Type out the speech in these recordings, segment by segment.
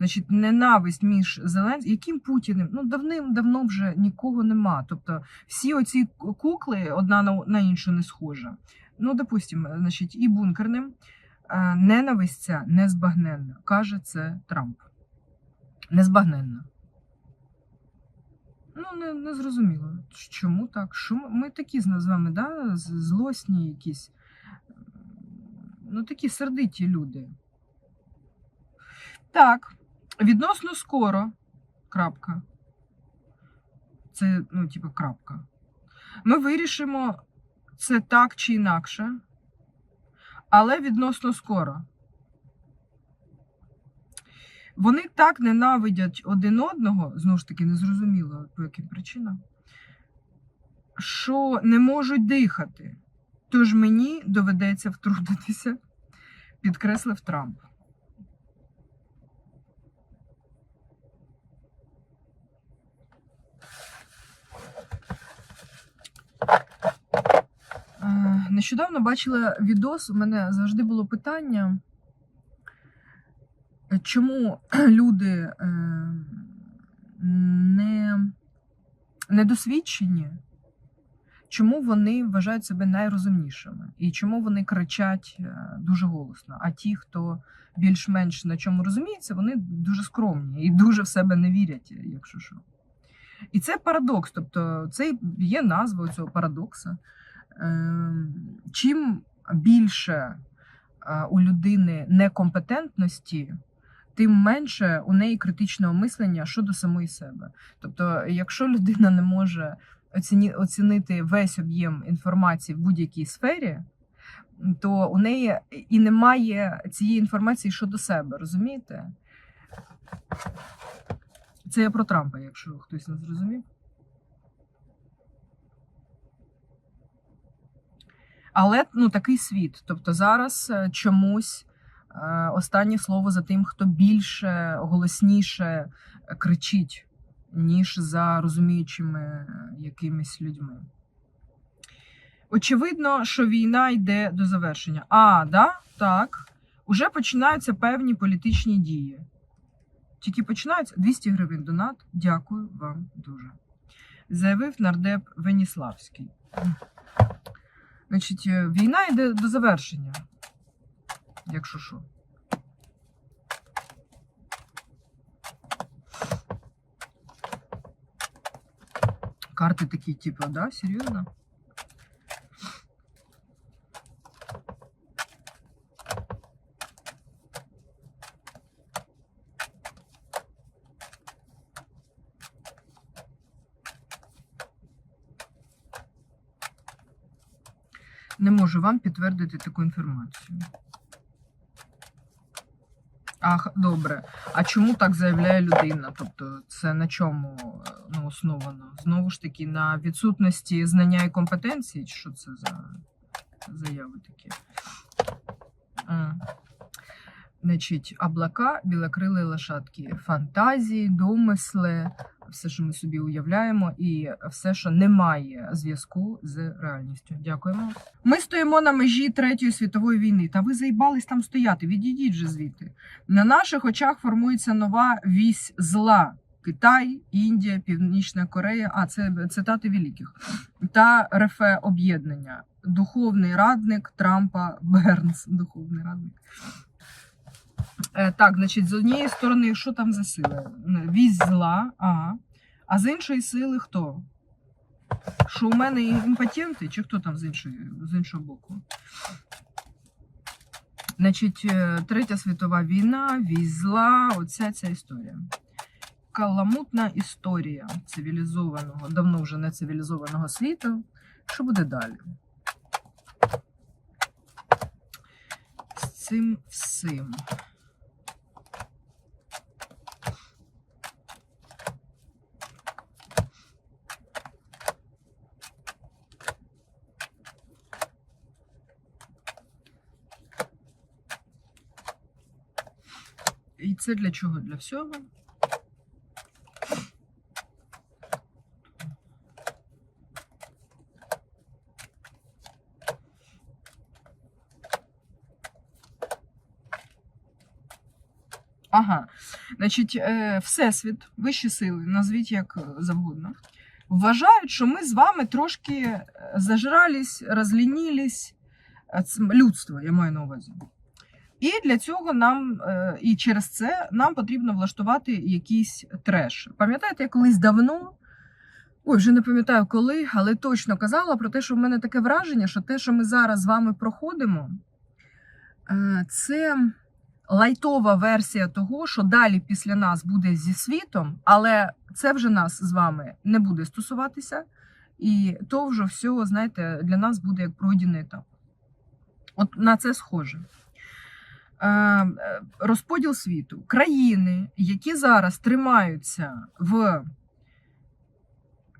Значить, ненависть між Зеленським, яким Путіним? Ну давним-давно вже нікого нема. Тобто всі оці кукли одна на, на іншу не схожа. Ну, допустимо, значить, і бункерним е, ненависть ця незбагненна, каже це Трамп. Незбагненна. Ну, не, не зрозуміло. Чому так? Що ми, такі з вами, да? злосні якісь. Ну, такі сердиті люди. Так, відносно скоро. Крапка. Це, ну, типу, крапка. Ми вирішимо це так чи інакше, але відносно скоро. Вони так ненавидять один одного, знову ж таки, незрозуміло по яким причинам, що не можуть дихати. Тож мені доведеться втрутитися, підкреслив Трамп. Е, Нещодавно бачила відос. У мене завжди було питання, е, чому люди е, не, недосвідчені, чому вони вважають себе найрозумнішими і чому вони кричать е, дуже голосно. А ті, хто більш-менш на чому розуміється, вони дуже скромні і дуже в себе не вірять, якщо що. І це парадокс, тобто це є назва цього парадокса. Ем, Чим більше е, у людини некомпетентності, тим менше у неї критичного мислення щодо самої себе. Тобто, якщо людина не може оцінити весь об'єм інформації в будь-якій сфері, то у неї і немає цієї інформації щодо себе, розумієте? Це я про Трампа, якщо хтось не зрозумів. Але ну такий світ. Тобто зараз е, чомусь е, останнє слово за тим, хто більше голосніше е, кричить, ніж за розуміючими якимись людьми. Очевидно, що війна йде до завершення. А, да? так. Уже починаються певні політичні дії. Тільки починаються 200 гривень донат. Дякую вам дуже. Заявив нардеп Веніславський. Значить, е, війна йде до завершення. Якщо що. Карти такі, типу, да, серйозно? Не можу вам підтвердити таку інформацію. Ах, добре. А чому так заявляє людина? Тобто, це на чому е, ну, основано? Знову ж таки, на відсутності знання і компетенції? Що це за заяви такі? А. Значить, облака, білокрили лошадки, фантазії, домисли, все, що ми собі уявляємо, і все, що не має зв'язку з реальністю. Дякуємо. Ми стоїмо на межі Третьої світової війни. Та ви заїбались там стояти. Відійдіть же звідти. На наших очах формується нова вісь зла. Китай, Індія, Північна Корея, а це цитати великих, та РФ об'єднання. Духовний радник Трампа Бернс. Духовний радник. Е, так, значить, з однієї сторони, що там за сили? Вісь зла, ага. А з іншої сили хто? Що у мене імпотенти, чи хто там з, іншої, з іншого боку? Значить, е, Третя світова війна, вісь зла, оця ця історія. Каламутна історія цивілізованого, давно вже не цивілізованого світу. Що буде далі? З цим всім. Це для чого? Для всього? Ага. Значить, е, Всесвіт, вищі сили, назвіть як завгодно, вважають, що ми з вами трошки е, зажрались, розлінілись, е, людство, я маю на увазі. І для цього нам, е, і через це нам потрібно влаштувати якийсь треш. Пам'ятаєте, я колись давно, ой, вже не пам'ятаю коли, але точно казала про те, що в мене таке враження, що те, що ми зараз з вами проходимо, е, це лайтова версія того, що далі після нас буде зі світом, але це вже нас з вами не буде стосуватися, і то вже все, знаєте, для нас буде як пройдений етап. От на це схоже. Е, Розподіл світу. Країни, які зараз тримаються в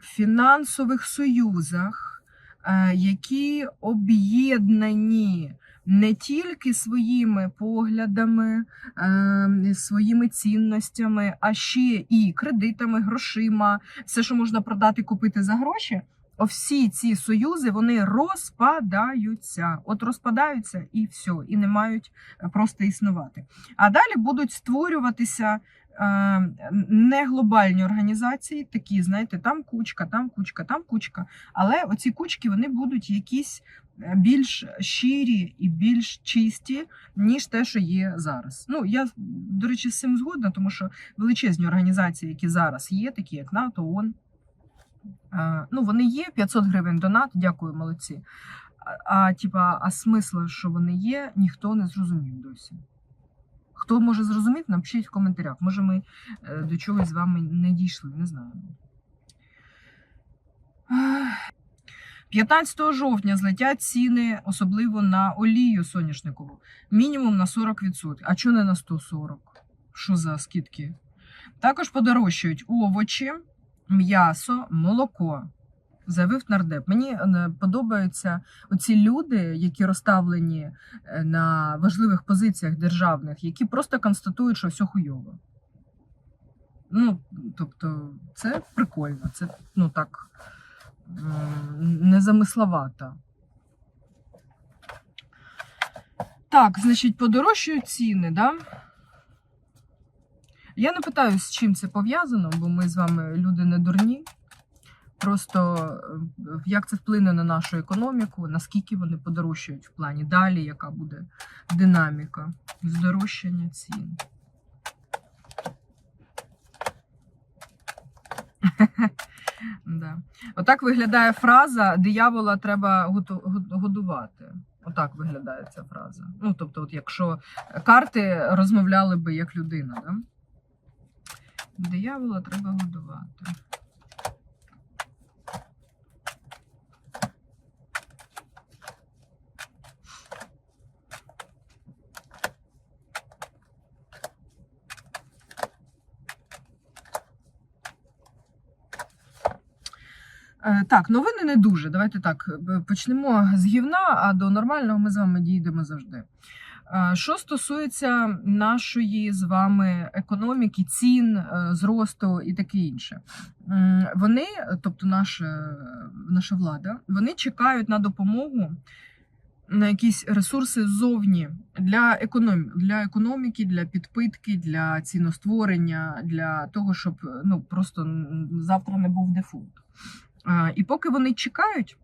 фінансових союзах, е, які об'єднані не тільки своїми поглядами, е, своїми цінностями, а ще і кредитами, грошима, все, що можна продати, купити за гроші. Всі ці союзи вони розпадаються. От розпадаються і все, і не мають е, просто існувати. А далі будуть створюватися е, не глобальні організації, такі, знаєте, там кучка, там кучка, там кучка. Але оці кучки вони будуть якісь е, більш щирі і більш чисті, ніж те, що є зараз. Ну я до речі, з цим згодна, тому що величезні організації, які зараз є, такі як НАТО, ООН, ну вони є 500 гривень донат, дякую, молодці. А, типа, а смисл, що вони є, ніхто не зрозумів досі. Хто може зрозуміти, напишіть в коментарях. Може, ми е, до чогось з вами не дійшли, не знаю. 15 жовтня злетять ціни, особливо на олію соняшникову. Мінімум на 40%. А чого не на 140? Що за скидки? Також подорожчають овочі, м'ясо, молоко. Заявив нардеп. Мені е, подобаються оці люди, які розставлені е, на важливих позиціях державних, які просто констатують, що все хуйово. Ну, тобто, це прикольно, це ну так незамисловато. Так, значить, подорожчують ціни, да? Я не питаю, з чим це пов'язано, бо ми з вами люди не дурні. Просто е, як це вплине на нашу економіку, наскільки вони подорожчають в плані далі, яка буде динаміка здорожчання цін. да. Отак виглядає фраза диявола треба годувати. Отак виглядає ця фраза. Ну, тобто, от якщо карти розмовляли би як людина, да? Диявола треба годувати. Е, Так, новини не дуже. Давайте так почнемо з гівна, а до нормального ми з вами дійдемо завжди. Е, Що стосується нашої з вами економіки, цін, е, зросту і таке інше, вони, тобто наша, наша влада, вони чекають на допомогу на якісь ресурси ззовні для економіки, для економіки, для підпитки, для ціностворення, для того, щоб ну просто завтра не був дефолт. Е, І поки вони чекають,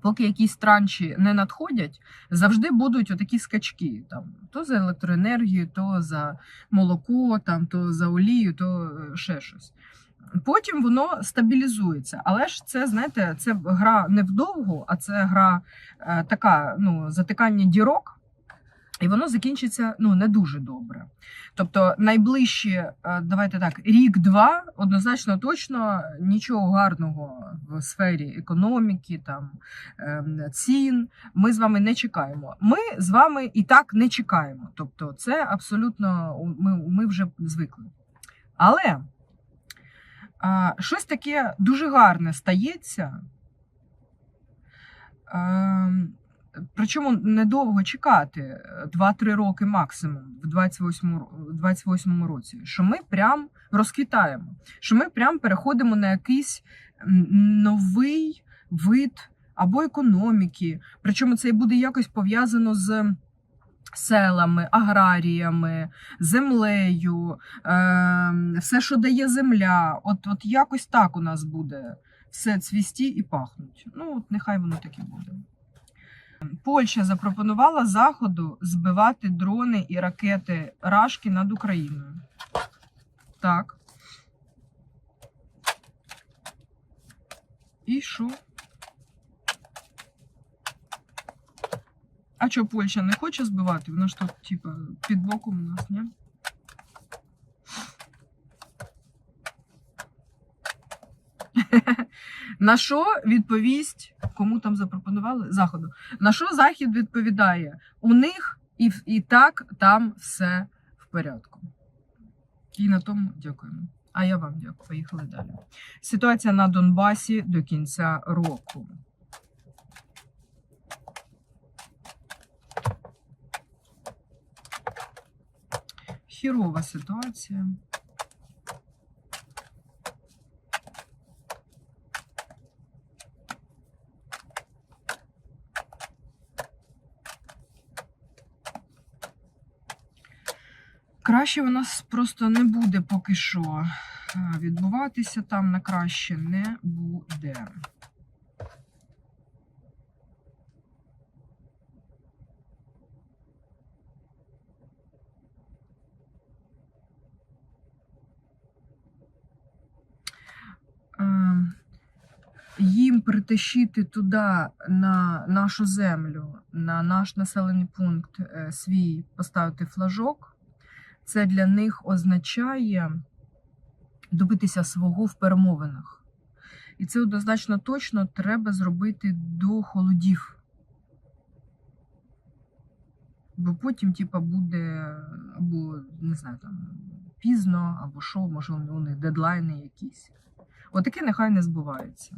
поки якісь транші не надходять, завжди будуть отакі скачки. Там, то за електроенергію, то за молоко, там, то за олію, то е, ще щось. Потім воно стабілізується. Але ж це, знаєте, це гра не вдовго, а це гра е, така, ну, затикання дірок. І воно закінчиться ну не дуже добре. Тобто, найближчі, е, давайте так, рік-два, однозначно точно нічого гарного в сфері економіки, там ем, цін. Ми з вами не чекаємо. Ми з вами і так не чекаємо. Тобто, це абсолютно ми, ми вже звикли. Але а, щось таке дуже гарне стається. Ем, Причому недовго чекати, 2-3 роки максимум в 28, ро- 28 році, що ми прям розквітаємо, що ми прям переходимо на якийсь новий вид або економіки. Причому це буде якось пов'язано з селами, аграріями, землею, е, все, що дає земля. От, от якось так у нас буде все цвісті і пахнуть. Ну, от нехай воно так і буде. Польща запропонувала Заходу збивати дрони і ракети Рашки над Україною. Так. І що? А що Польща не хоче збивати? Вона ж тут, типа, під боком у нас, ні? На що відповість, кому там запропонували заходу? На що захід відповідає? У них і, і так там все в порядку. І на тому дякуємо. А я вам дякую. Поїхали далі. Ситуація на Донбасі до кінця року. Хірова ситуація. Краще у нас просто не буде поки що е, відбуватися там на краще не буде. Ем, Їм притащити туди на нашу землю, на наш населений пункт е, свій поставити флажок, це для них означає добитися свого в перемовинах. І це однозначно точно треба зробити до холодів. Бо потім, типа, буде або не знаю, там пізно, або що, може, у них дедлайни якісь. Отаке нехай не збувається.